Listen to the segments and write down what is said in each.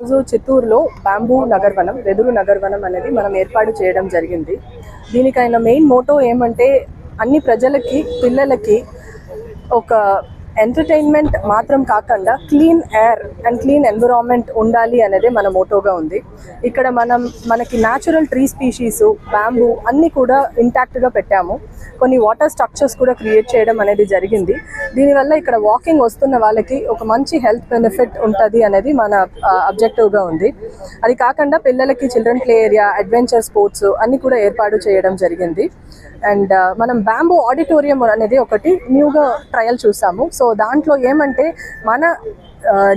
రోజు చిత్తూరులో బాంబూ నగర్వనం వెదురు నగర్వనం అనేది మనం ఏర్పాటు చేయడం జరిగింది. దీనికైన మెయిన్ మోటో ఏమంటే అన్ని ప్రజలకి పిల్లలకి ఒక ఎంటర్టైన్మెంట్ మాత్రం కాకుండా clean air and clean environment ఉండాలి అనేది మన మోటోగా ఉంది. ఇక్కడ మనం మనకి న్యాచురల్ ట్రీ స్పీషీస్ బ్యాంబూ అన్నీ కూడా ఇంటాక్ట్గా పెట్టాము. కొన్ని వాటర్ స్ట్రక్చర్స్ కూడా క్రియేట్ చేయడం అనేది జరిగింది. దీనివల్ల ఇక్కడ వాకింగ్ వస్తున్న వాళ్ళకి ఒక మంచి హెల్త్ బెనిఫిట్ ఉంటుంది అనేది మన అబ్జెక్టివ్గా ఉంది. అది కాకుండా పిల్లలకి children play area adventure sports అన్ని కూడా ఏర్పాటు చేయడం జరిగింది. అండ్ మనం బ్యాంబూ ఆడిటోరియం అనేది ఒకటి న్యూగా ట్రయల్ చూసాము. సో దాంట్లో ఏమంటే మన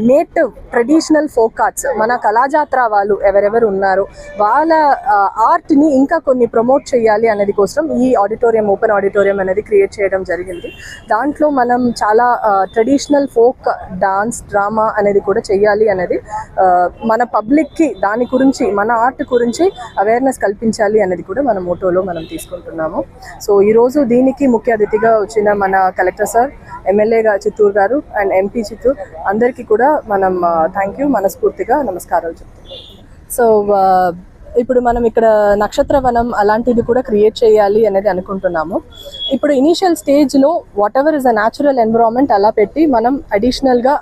నేటివ్ ట్రెడిషనల్ ఫోక్ ఆర్ట్స్ మన కళాజాత్ర వాళ్ళు ఎవరెవరు ఉన్నారో వాళ్ళ ఆర్ట్ని ఇంకా కొన్ని ప్రమోట్ చేయాలి అనేది కోసం ఈ ఆడిటోరియం ఓపెన్ ఆడిటోరియం అనేది క్రియేట్ చేయడం జరిగింది. దాంట్లో మనం చాలా ట్రెడిషనల్ ఫోక్ డాన్స్ డ్రామా అనేది కూడా చేయాలి అనేది మన పబ్లిక్కి దాని గురించి మన ఆర్ట్ గురించి అవేర్నెస్ కల్పించాలి అనేది కూడా మన మోటోలో మనం తీసుకుంటున్నాము. సో ఈరోజు దీనికి ముఖ్య అతిథిగా వచ్చిన మన కలెక్టర్ సార్ ఎమ్మెల్యేగా చిత్తూరు గారు అండ్ ఎంపీ చిత్తూరు అందరికీ కూడా మనం థ్యాంక్ యూ మనస్ఫూర్తిగా నమస్కారాలు చెప్తున్నాం సో ఇప్పుడు మనం ఇక్కడ నక్షత్ర వనం అలాంటిది కూడా క్రియేట్ చేయాలి అనేది అనుకుంటున్నాము. ఇప్పుడు ఇనీషియల్ స్టేజ్లో whatever is a natural environment అలా పెట్టి మనం అడిషనల్గా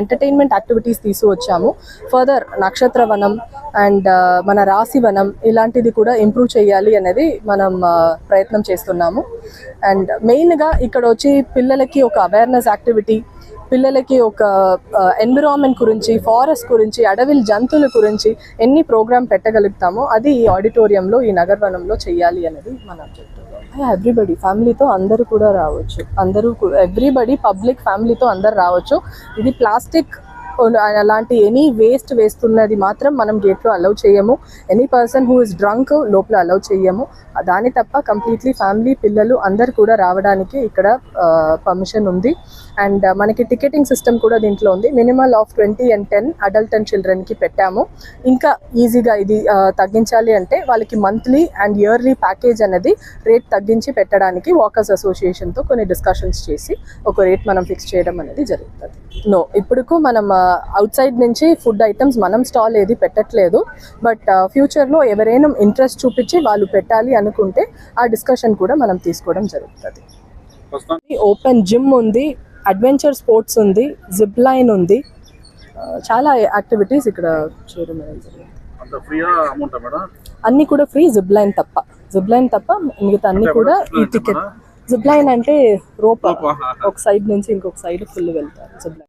ఎంటర్టైన్మెంట్ యాక్టివిటీస్ తీసుకువచ్చాము. ఫర్దర్ నక్షత్ర వనం అండ్ మన రాశి వనం ఇలాంటిది కూడా ఇంప్రూవ్ చేయాలి అనేది మనం ప్రయత్నం చేస్తున్నాము. అండ్ మెయిన్గా ఇక్కడ వచ్చి పిల్లలకి ఒక అవేర్నెస్ యాక్టివిటీ పిల్లలకి ఒక ఎన్విరాన్మెంట్ గురించి ఫారెస్ట్ గురించి అడవిల జంతువుల గురించి ఎన్ని ప్రోగ్రామ్ పెట్టగలుగుతామో అది ఈ ఆడిటోరియంలో ఈ నగరవనంలో చేయాలి అనేది మన అబ్జెక్టివ్ ఎవ్రీబడి ఫ్యామిలీతో అందరూ కూడా రావచ్చు. అందరూ ఎవ్రీబడి పబ్లిక్ ఫ్యామిలీతో అందరు రావచ్చు. ఇది ప్లాస్టిక్ అలాంటి ఎనీ వేస్ట్ వేస్తున్నది మాత్రం మనం గేట్లో అలౌ చేయము. Any person who is drunk లోపల అలౌ చేయము. దాని తప్ప కంప్లీట్లీ ఫ్యామిలీ పిల్లలు అందరు కూడా రావడానికి ఇక్కడ పర్మిషన్ ఉంది. అండ్ మనకి టికెటింగ్ సిస్టమ్ కూడా దీంట్లో ఉంది. Minimal of twenty and ten adult and చిల్డ్రన్కి పెట్టాము. ఇంకా ఈజీగా ఇది తగ్గించాలి అంటే వాళ్ళకి మంత్లీ అండ్ ఇయర్లీ ప్యాకేజ్ అనేది రేట్ తగ్గించి పెట్టడానికి వాకర్స్ అసోసియేషన్తో కొన్ని డిస్కషన్స్ చేసి ఒక రేట్ మనం ఫిక్స్ చేయడం అనేది జరుగుతుంది. నో ఇప్పుడుకు మనం అవుట్ సైడ్ నుంచి ఫుడ్ ఐటమ్స్ మనం స్టాల్ ఏది పెట్టట్లేదు. బట్ ఫ్యూచర్లో ఎవరైనా ఇంట్రెస్ట్ చూపించి వాళ్ళు పెట్టాలి అనుకుంటే ఆ డిస్కషన్ కూడా మనం తీసుకోవడం జరుగుతుంది. ప్రస్తుతం ఓపెన్ జిమ్ ఉంది అడ్వెంచర్ స్పోర్ట్స్ ఉంది జిప్ లైన్ ఉంది. చాలా యాక్టివిటీస్ ఇక్కడ చేయడం అన్ని కూడా ఫ్రీ జిప్ లైన్ తప్ప. జిప్ లైన్ తప్ప మిగతా అన్ని కూడా ఈ టికెట్? జిప్ లైన్ అంటే రోప్. ఒక సైడ్ నుంచి ఇంకొక సైడ్ ఫుల్ వెళ్తారు జిప్ లైన్